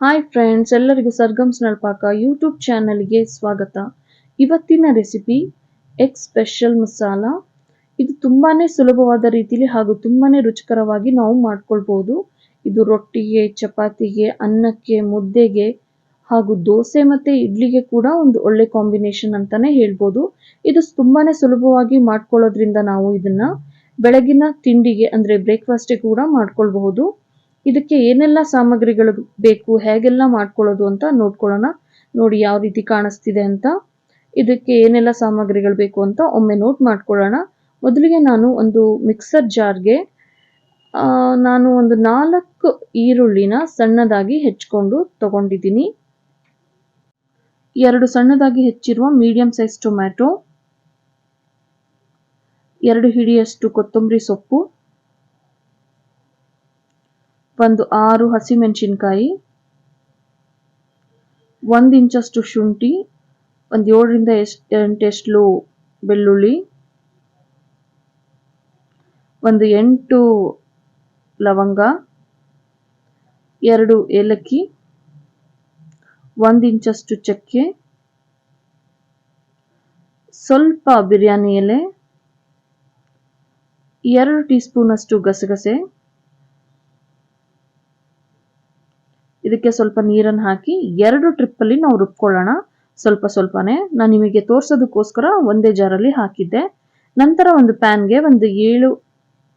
Hi friends ಎಲ್ಲರಿಗೂ ಸರ್ಗಮ್ಸ್ Nalpaka YouTube ಚಾನಲ್ಗೆ ಸ್ವಾಗತ. ಇವತ್ತಿನ ರೆಸಿಪಿ ಎಗ್ ಸ್ಪೆಷಲ್ ಮಸಾಲ ಇದು ತುಂಬಾ ಸುಲಭವಾದ ರೀತಿಯಲ್ಲಿ ಹಾಗೂ ತುಂಬಾ ರುಚಿಕರವಾಗಿ ನಾವು ಮಾಡ್ಕೊಳ್ಬೋದು. ಇದು ರೊಟ್ಟಿಗೆ, ಚಪಾತಿಗೆ, ಅನ್ನಕ್ಕೆ, ಮುದ್ದೆಗೆ ಹಾಗೂ ದೋಸೆ ಮತ್ತು ಇಡ್ಲಿಗೆ ಕೂಡ ಒಂದು ಒಳ್ಳೆ ಕಾಂಬಿನೇಷನ್ ಅಂತಲೇ ಹೇಳ್ಬೋದು. ಇದು ತುಂಬಾ ಸುಲಭವಾಗಿ ಮಾಡ್ಕೊಳ್ಳೋದ್ರಿಂದ ನಾವು ಇದನ್ನು ಬೆಳಗಿನ ತಿಂಡಿಗೆ ಅಂದರೆ ಬ್ರೇಕ್ಫಾಸ್ಟಿಗೆ ಕೂಡ ಮಾಡ್ಕೊಳ್ಬಹುದು. ಇದಕ್ಕೆ ಏನೆಲ್ಲ ಸಾಮಗ್ರಿಗಳು ಬೇಕು, ಹೇಗೆಲ್ಲ ಮಾಡ್ಕೊಳ್ಳೋದು ಅಂತ ನೋಡ್ಕೊಳ್ಳೋಣ. ನೋಡಿ ಯಾವ ರೀತಿ ಕಾಣಿಸ್ತಿದೆ ಅಂತ. ಇದಕ್ಕೆ ಏನೆಲ್ಲ ಸಾಮಗ್ರಿಗಳು ಬೇಕು ಅಂತ ಒಮ್ಮೆ ನೋಟ್ ಮಾಡ್ಕೊಳ್ಳೋಣ. ಮೊದಲಿಗೆ ನಾನು ಒಂದು ಮಿಕ್ಸರ್ ಜಾರ್ಗೆ ನಾನು ಒಂದು ನಾಲ್ಕು ಈರುಳ್ಳಿನ ಸಣ್ಣದಾಗಿ ಹೆಚ್ಕೊಂಡು ತಗೊಂಡಿದ್ದೀನಿ. ಎರಡು ಸಣ್ಣದಾಗಿ ಹೆಚ್ಚಿರುವ ಮೀಡಿಯಂ ಸೈಜ್ ಟೊಮ್ಯಾಟೊ, ಎರಡು ಹಿಡಿಯಷ್ಟು ಕೊತ್ತಂಬರಿ ಸೊಪ್ಪು ಒಂದು ಆರು ಹಸಿಮೆಣಸಿನ್ಕಾಯಿ ಒಂದು ಇಂಚಷ್ಟು ಶುಂಠಿ ಒಂದು ಏಳರಿಂದ ಎಷ್ಟು ಎಂಟೆಷ್ಟು ಬೆಳ್ಳುಳ್ಳಿ ಒಂದು ಎಂಟು ಲವಂಗ ಎರಡು ಏಲಕ್ಕಿ ಒಂದು ಇಂಚಷ್ಟು ಚಕ್ಕೆ ಸ್ವಲ್ಪ ಬಿರಿಯಾನಿ ಎಲೆ ಎರಡು ಟೀ ಸ್ಪೂನಷ್ಟು ಗಸಗಸೆ ಇದಕ್ಕೆ ಸ್ವಲ್ಪ ನೀರನ್ನು ಹಾಕಿ ಎರಡು ಟ್ರಿಪ್ಪಲ್ಲಿ ನಾವು ರುಬ್ಕೊಳ್ಳೋಣ. ಸ್ವಲ್ಪ ಸ್ವಲ್ಪನೇ. ನಾನು ನಿಮಗೆ ತೋರಿಸೋದಕ್ಕೋಸ್ಕರ ಒಂದೇ ಜಾರಲ್ಲಿ ಹಾಕಿದ್ದೆ. ನಂತರ ಒಂದು ಪ್ಯಾನ್ಗೆ ಒಂದು ಏಳು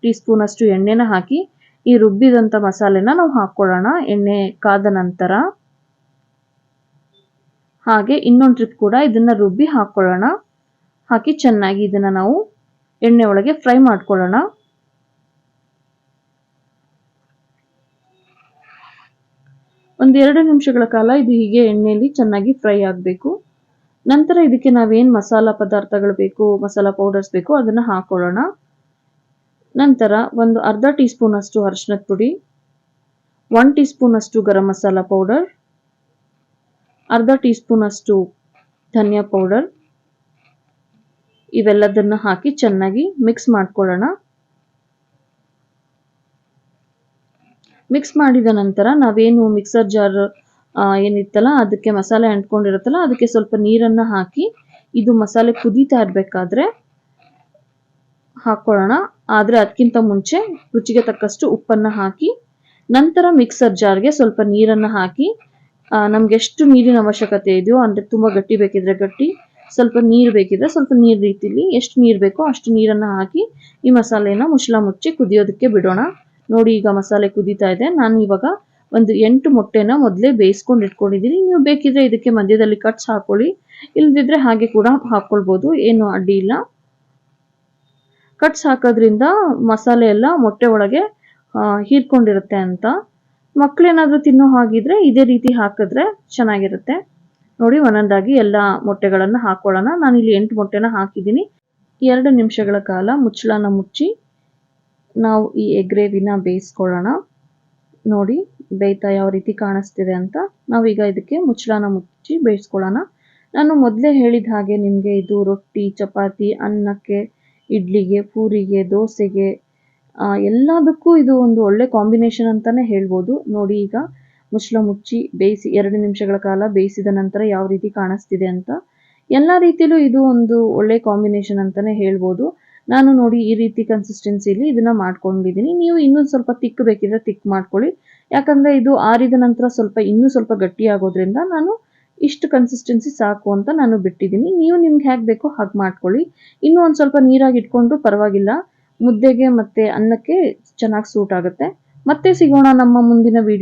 ಟೀ ಸ್ಪೂನಷ್ಟು ಎಣ್ಣೆನ ಹಾಕಿ ಈ ರುಬ್ಬಿದಂಥ ಮಸಾಲೆನ ನಾವು ಹಾಕ್ಕೊಳ್ಳೋಣ. ಎಣ್ಣೆ ಕಾದ ನಂತರ. ಹಾಗೆ ಇನ್ನೊಂದು ಟ್ರಿಪ್ ಕೂಡ ಇದನ್ನು ರುಬ್ಬಿ ಹಾಕ್ಕೊಳ್ಳೋಣ. ಹಾಕಿ ಚೆನ್ನಾಗಿ ಇದನ್ನು ನಾವು ಎಣ್ಣೆ ಒಳಗೆ ಫ್ರೈ ಮಾಡ್ಕೊಳ್ಳೋಣ. ಒಂದು ಎರಡು ನಿಮಿಷಗಳ ಕಾಲ ಇದು ಹೀಗೆ ಎಣ್ಣೆಯಲ್ಲಿ ಚೆನ್ನಾಗಿ ಫ್ರೈ ಆಗಬೇಕು. ನಂತರ ಇದಕ್ಕೆ ನಾವೇನು ಮಸಾಲ ಪದಾರ್ಥಗಳು ಬೇಕು, ಮಸಾಲ ಪೌಡರ್ಸ್ ಬೇಕು, ಅದನ್ನು ಹಾಕೊಳ್ಳೋಣ. ನಂತರ ಒಂದು ಅರ್ಧ ಟೀ ಸ್ಪೂನ್ ಅಷ್ಟು ಅರಿಶಿನದ ಪುಡಿ ಒನ್ ಟೀ ಸ್ಪೂನ್ ಅಷ್ಟು ಗರಂ ಮಸಾಲ ಪೌಡರ್, ಅರ್ಧ ಟೀ ಸ್ಪೂನ್ ಅಷ್ಟು ಧನಿಯಾ ಪೌಡರ್. ಇವೆಲ್ಲದನ್ನು ಹಾಕಿ ಚೆನ್ನಾಗಿ ಮಿಕ್ಸ್ ಮಾಡ್ಕೊಳ್ಳೋಣ. ಮಿಕ್ಸ್ ಮಾಡಿದ ನಂತರ ನಾವೇನು ಮಿಕ್ಸರ್ ಜಾರ್ ಏನಿತ್ತಲ್ಲ, ಅದಕ್ಕೆ ಮಸಾಲೆ ಅಂಟ್ಕೊಂಡಿರುತ್ತಲ್ಲ, ಅದಕ್ಕೆ ಸ್ವಲ್ಪ ನೀರನ್ನು ಹಾಕಿ, ಇದು ಮಸಾಲೆ ಕುದೀತಾ ಇರಬೇಕಾದ್ರೆ ಹಾಕ್ಕೊಳ್ಳೋಣ. ಆದರೆ ಅದಕ್ಕಿಂತ ಮುಂಚೆ ರುಚಿಗೆ ತಕ್ಕಷ್ಟು ಉಪ್ಪನ್ನು ಹಾಕಿ, ನಂತರ ಮಿಕ್ಸರ್ ಜಾರ್ಗೆ ಸ್ವಲ್ಪ ನೀರನ್ನು ಹಾಕಿ ನಮ್ಗೆ ಎಷ್ಟು ನೀರಿನ ಅವಶ್ಯಕತೆ ಇದೆಯೋ, ಅಂದರೆ ತುಂಬ ಗಟ್ಟಿ ಬೇಕಿದ್ರೆ ಗಟ್ಟಿ, ಸ್ವಲ್ಪ ನೀರು ಬೇಕಿದ್ರೆ ಸ್ವಲ್ಪ ನೀರು ರೀತಿಲಿ, ಎಷ್ಟು ನೀರು ಬೇಕೋ ಅಷ್ಟು ನೀರನ್ನು ಹಾಕಿ ಈ ಮಸಾಲೆನ ಮುಚ್ಚಳ ಮುಚ್ಚಿ ಕುದಿಯೋದಕ್ಕೆ ಬಿಡೋಣ. ನೋಡಿ ಈಗ ಮಸಾಲೆ ಕುದೀತಾ ಇದೆ. ನಾನು ಇವಾಗ ಒಂದು ಎಂಟು ಮೊಟ್ಟೆನ ಮೊದಲೇ ಬೇಯಿಸ್ಕೊಂಡು ಇಟ್ಕೊಂಡಿದ್ದೀನಿ. ನೀವು ಬೇಕಿದ್ರೆ ಇದಕ್ಕೆ ಮಧ್ಯದಲ್ಲಿ ಕಟ್ಸ್ ಹಾಕೊಳ್ಳಿ. ಇಲ್ದಿದ್ರೆ ಹಾಗೆ ಕೂಡ ಹಾಕ್ಕೊಳ್ಬೋದು ಏನು ಅಡ್ಡಿ ಇಲ್ಲ. ಕಟ್ಸ್ ಹಾಕೋದ್ರಿಂದ ಮಸಾಲೆ ಎಲ್ಲ ಮೊಟ್ಟೆ ಒಳಗೆ ಹೀರ್ಕೊಂಡಿರುತ್ತೆ ಅಂತ. ಮಕ್ಕಳೇನಾದರೂ ತಿನ್ನೋ ಹಾಗಿದ್ರೆ ಇದೇ ರೀತಿ ಹಾಕಿದ್ರೆ ಚೆನ್ನಾಗಿರುತ್ತೆ. ನೋಡಿ ಒಂದೊಂದಾಗಿ ಎಲ್ಲ ಮೊಟ್ಟೆಗಳನ್ನು ಹಾಕೊಳ್ಳೋಣ. ನಾನಿಲ್ಲಿ ಎಂಟು ಮೊಟ್ಟೆನ ಹಾಕಿದ್ದೀನಿ. ಎರಡು ನಿಮಿಷಗಳ ಕಾಲ ಮುಚ್ಚಳನ ಮುಚ್ಚಿ ನಾವು ಈ ಎಗ್ ಗ್ರೇವಿನ ಬೇಯಿಸ್ಕೊಳ್ಳೋಣ. ನೋಡಿ, ಬೇಯ್ತಾ ಯಾವ ರೀತಿ ಕಾಣಿಸ್ತಿದೆ ಅಂತ. ನಾವೀಗ ಇದಕ್ಕೆ ಮುಚ್ಚಳನ ಮುಚ್ಚಿ ಬೇಯಿಸ್ಕೊಳ್ಳೋಣ. ನಾನು ಮೊದಲೇ ಹೇಳಿದ ಹಾಗೆ ನಿಮಗೆ ಇದು ರೊಟ್ಟಿ, ಚಪಾತಿ, ಅನ್ನಕ್ಕೆ, ಇಡ್ಲಿಗೆ, ಪೂರಿಗೆ, ದೋಸೆಗೆ ಎಲ್ಲದಕ್ಕೂ ಇದು ಒಂದು ಒಳ್ಳೆ ಕಾಂಬಿನೇಷನ್ ಅಂತಲೇ ಹೇಳ್ಬೋದು. ನೋಡಿ, ಈಗ ಮುಚ್ಚಳ ಮುಚ್ಚಿ ಬೇಯಿಸಿ ಎರಡು ನಿಮಿಷಗಳ ಕಾಲ ಬೇಯಿಸಿದ ನಂತರ ಯಾವ ರೀತಿ ಕಾಣಿಸ್ತಿದೆ ಅಂತ. ಎಲ್ಲ ರೀತಿಯಲ್ಲೂ ಇದು ಒಂದು ಒಳ್ಳೆ ಕಾಂಬಿನೇಷನ್ ಅಂತಲೇ ಹೇಳ್ಬೋದು. ನಾನು ನೋಡಿ ಈ ರೀತಿ ಕನ್ಸಿಸ್ಟೆನ್ಸಿಲಿ ಇದನ್ನ ಮಾಡ್ಕೊಂಡಿದ್ದೀನಿ. ನೀವು ಇನ್ನೂ ಸ್ವಲ್ಪ ತಿಕ್ ಬೇಕಿದ್ರೆ ತಿಕ್ ಮಾಡ್ಕೊಳ್ಳಿ. ಯಾಕಂದರೆ ಇದು ಆರಿದ ನಂತರ ಸ್ವಲ್ಪ ಇನ್ನೂ ಸ್ವಲ್ಪ ಗಟ್ಟಿ ಆಗೋದ್ರಿಂದ ನಾನು ಇಷ್ಟು ಕನ್ಸಿಸ್ಟೆನ್ಸಿ ಸಾಕು ಅಂತ ನಾನು ಬಿಟ್ಟಿದ್ದೀನಿ. ನೀವು ನಿಮ್ಗೆ ಹೇಗೆ ಬೇಕೋ ಹಾಗೆ ಮಾಡ್ಕೊಳ್ಳಿ. ಇನ್ನೂ ಒಂದು ಸ್ವಲ್ಪ ನೀರಾಗಿ ಇಟ್ಕೊಂಡ್ರು ಪರವಾಗಿಲ್ಲ. ಮುದ್ದೆಗೆ ಮತ್ತು ಅನ್ನಕ್ಕೆ ಚೆನ್ನಾಗಿ ಸೂಟ್ ಆಗುತ್ತೆ. ಮತ್ತೆ ಸಿಗೋಣ ನಮ್ಮ ಮುಂದಿನ ವಿಡಿಯೋ